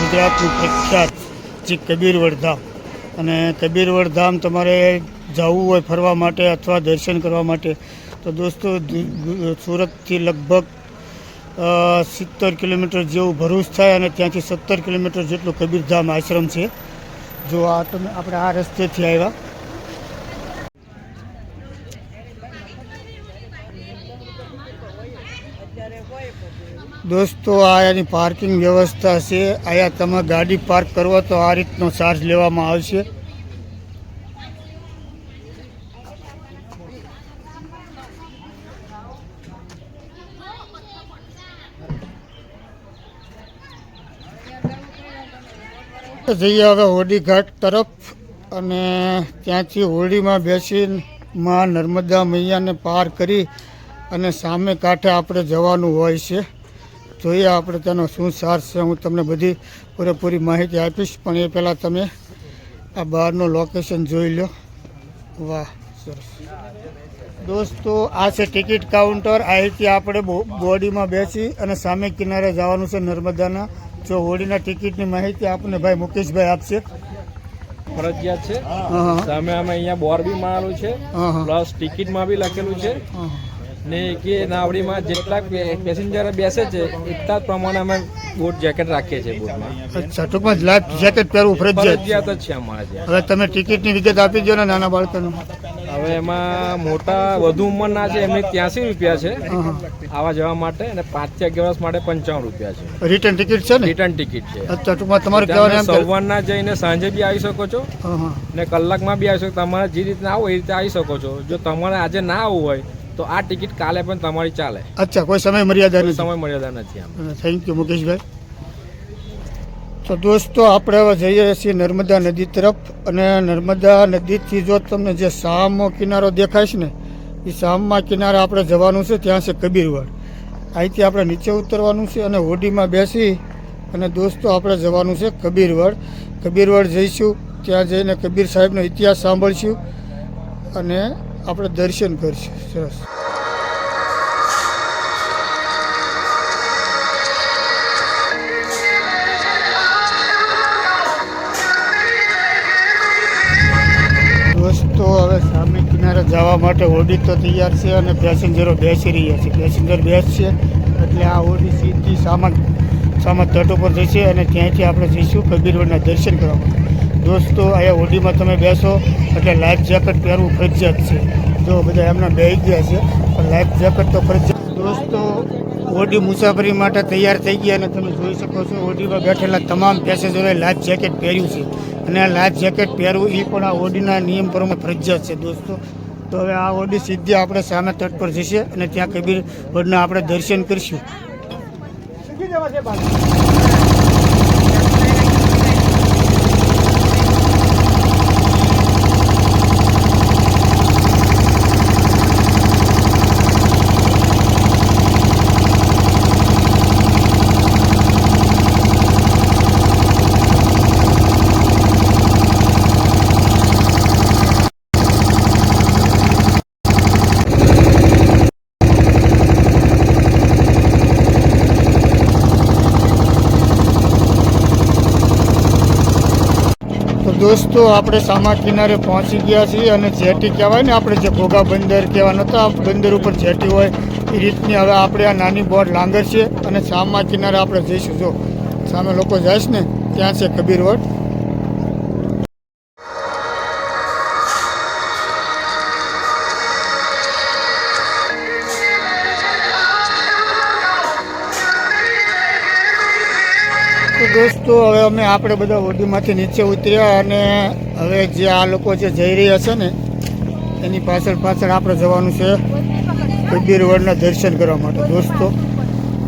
ગુજરાતનું પ્રખ્યાત જે કબીરવડ ધામ અને કબીરવડ ધામ તમારે જવું હોય ફરવા માટે અથવા દર્શન કરવા માટે, તો દોસ્તો સુરતથી લગભગ સિત્તેર કિલોમીટર જેવું ભરૂચ થાય અને ત્યાંથી સત્તર કિલોમીટર જેટલું કબીરધામ આશ્રમ છે. જો આ તમે, આપણે આ રસ્તેથી આવ્યા. દોસ્તો, આ એની પાર્કિંગ વ્યવસ્થા છે. અહીંયા તમે ગાડી પાર્ક કરો તો આ રીતનો ચાર્જ લેવામાં આવશે. જઈએ હવે હોડી ઘાટ તરફ અને ત્યાંથી હોડીમાં બેસી માં નર્મદા મૈયાને પાર કરી અને સામે કાંઠે આપણે જવાનું હોય છે. જોઈએ આપણે તેનો શું સાર છે હું તમને બધી પૂરેપૂરી માહિતી આપીશ પણ એ પહેલાં તમે આ બહારનું લોકેશન જોઈ લો. વાહ સરસ. દોસ્તો આ છે ટિકિટ કાઉન્ટર. અહીંથી આપણે બોડીમાં બેસી અને સામે કિનારે જવાનું છે નર્મદાના. જો હોડીના ટિકિટની માહિતી આપણને ભાઈ મુકેશભાઈ આપશે. ફરજિયાત છે. સામે અમે અહીંયા બોર બી મારેલું છે. પ્લસ ટિકિટમાં બી લખેલું છે. ને કે નાવડીમાં જેટલા પેસેન્જર બેસે છે એટલા જ પ્રમાણે અમે બોટ જેકેટ રાખીએ છીએ બોટમાં. અચ્છા ટૂંકમાં લાઈફ જેકેટ પહેરવું ફરજિયાત. જ છે અમારે ત્યાં હવે તમે ટિકિટની વિગત આપી દો ને નાના બાળકોને. હવે એમાં મોટા વધુ ઉંમરના છે એમની ત્યાંસી રૂપિયા છે આવા જવા માટે અને પાંચથી અગિયાર વર્ષ માટે પંચાવન રૂપિયા છે. રિટર્ન ટિકિટ છે ને? રિટર્ન ટિકિટ છે. અચ્છા ટૂંકમાં તમારે કહેવાનું સવારના જઈને સાંજે બી આવી શકો છો ને કલાકમાં બી આવી શકો તમારે જે રીતના આવો એ રીતે આવી શકો છો. જો તમારે આજે ના આવવું હોય તો આ ટિકિટ કાલે પણ તમારી ચાલે. અચ્છા કોઈ સમય મર્યાદા નથી. સમય મર્યાદા નથી આમ. Thank you Mukeshbhai. તો દોસ્તો આપણે હવે જઈએ છીએ નર્મદા નદી તરફ. અને નર્મદા નદીથી જો તમને જે સામો કિનારો દેખાય છે ને એ સામમાં કિનારે આપણે જવાનું છે ત્યાં છે કબીરવાડ. અહીંથી આપણે નીચે ઉતરવાનું છે અને હોડીમાં બેસી અને દોસ્તો આપણે જવાનું છે કબીરવાડ. કબીરવાડ જઈશું ત્યાં જઈને કબીર સાહેબનો ઇતિહાસ સાંભળશું. અને આપણે દર્શન કરીશું. સરસ. દોસ્તો, હવે સામે કિનારે જવા માટે ઓડી તો તૈયાર છે અને પેસેન્જરો બેસી રહ્યા છે. પેસેન્જર બેસશે એટલે આ ઓડી સીધી સામા સામા તટ ઉપર જશે અને ત્યાંથી આપણે જઈશું કબીરવડના દર્શન કરવા માટે. દોસ્તો, અહીંયા હોડીમાં તમે બેસો, એટલે લાઈફ જેકેટ પહેરવું ફરજિયાત છે. જો બધા એમના બે ગયા છે, પણ લાઈફ જેકેટ તો ફરજિયાત દોસ્તો હોડી મુસાફરી માટે તૈયાર થઈ ગયા અને તમે જોઈ શકો છો હોડીમાં બેઠેલા તમામ પેસેન્જરોએ લાઈફ જેકેટ પહેર્યું છે. અને આ લાઈફ જેકેટ પહેરવું એ પણ આ હોડીના નિયમ પ્રમાણે ફરજિયાત છે, દોસ્તો. તો હવે આ હોડી સીધી આપણે સામે તટ પર જશે અને ત્યાં કબીર વડના આપણે દર્શન કરીશું. દોસ્તો, આપણે સામા કિનારે પહોંચી ગયા છીએ અને જેટી કહેવાય ને આપણે જે ઘોઘા બંદર કહેવા નહોતા બંદર ઉપર જેટી હોય એ રીતની હવે આપણે આ નાની બોટ લાંગર છે અને સામા કિનારે આપણે જઈશું. જો સામે લોકો જાય ને, ત્યાં છે કબીરવડ તો દોસ્તો, હવે અમે આપણે બધા હોડીમાંથી નીચે ઉતર્યા અને હવે જે આ લોકો જે જઈ રહ્યા છે ને, એની પાછળ પાછળ આપણે જવાનું છે કબીર રોડના દર્શન કરવા માટે. દોસ્તો,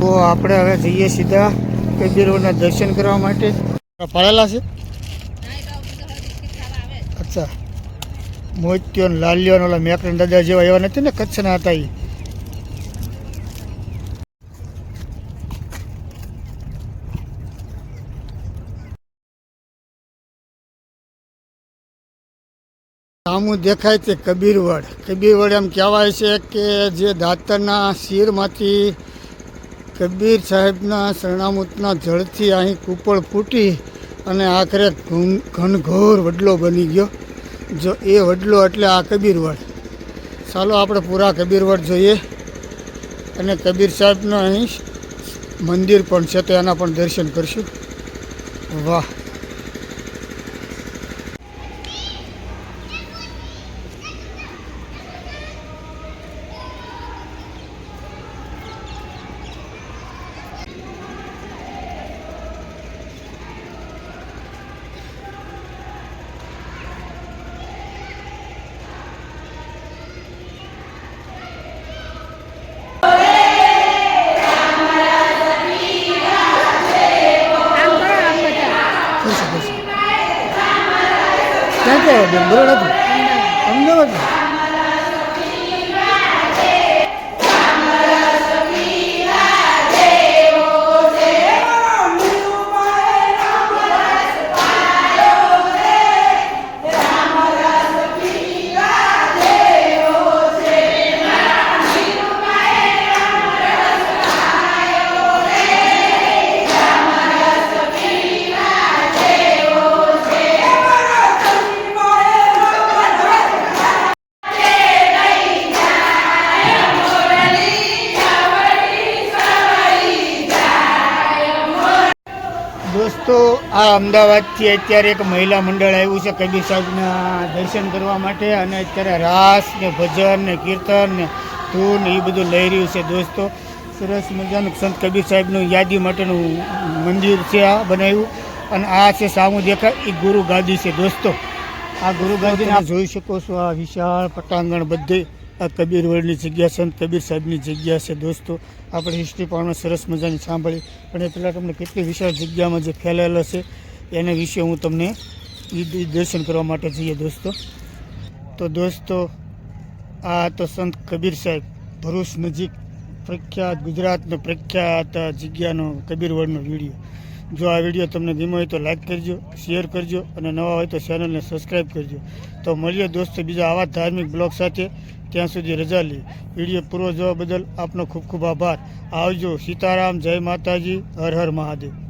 તો આપણે હવે જઈએ સીધા કબીર રોડના દર્શન કરવા માટે. ફરેલા છે? અચ્છા. મોત્યો લાલ્યો ઓલા મેકરણ દાદા જેવા એવા નથી ને? કચ્છના હતા એ સામું દેખાય તે કબીરવડ કબીરવડ એમ કહેવાય છે કે જે દાતરના શિરમાંથી કબીર સાહેબના શરણામૃતના જળથી અહીં કૂપળ ફૂટી અને આખરે ઘન- ઘનઘોર વડલો બની ગયો. જો એ વડલો એટલે આ કબીરવડ ચાલો આપણે પૂરા કબીરવડ જોઈએ. અને કબીર સાહેબનું અહીં મંદિર પણ છે તો એના પણ દર્શન કરશું. વાહ કરશું કરશું ક્યાં બેન બરોડા અમદાવાદ દોસ્તો આ અમદાવાદથી અત્યારે એક મહિલા મંડળ આવ્યું છે કબીર સાહેબના દર્શન કરવા માટે અને અત્યારે રાસ ને ભજન ને કીર્તન ને ધૂન એ બધું લઈ રહ્યું છે દોસ્તો. સરસ મજાનું સંત કબીર સાહેબનું યાદી માટેનું મંદિર છે આ બનાવ્યું. અને આ છે સામું દેખાય એ ગુરુ ગાદી છે દોસ્તો. આ ગુરુ ગાદીને જોઈ શકો છો આ વિશાળ પટાંગણ બધે. આ કબીર વર્ડની જગ્યા સંત કબીર સાહેબની જગ્યા છે દોસ્તો. આપણે હિસ્ટ્રી પણ સરસ મજાની સાંભળી. પણ એ પહેલાં તમને કેટલી વિશાળ જગ્યામાં જે ફેલાયેલો છે, એના વિશે હું તમને દર્શન કરવા માટે જઈએ દોસ્તો. તો દોસ્તો, આ તો સંત કબીર સાહેબ ભરૂચ નજીક પ્રખ્યાત ગુજરાતનો પ્રખ્યાત જગ્યાનો કબીર વર્ડનો વીડિયો. જો આ વીડિયો તમને ગમ્યો હોય તો લાઇક કરજો શેર કરજો અને નવા હોય તો ચેનલને સબસ્ક્રાઈબ કરજો. તો મળીએ દોસ્તો બીજા આવા ધાર્મિક બ્લોગ સાથે. ત્યાં સુધી રજા લઈએ વીડિયો પૂરો જોવા બદલ આપનો ખૂબ ખૂબ આભાર. આવજો. સીતારામ, જય માતાજી, હર હર મહાદેવ.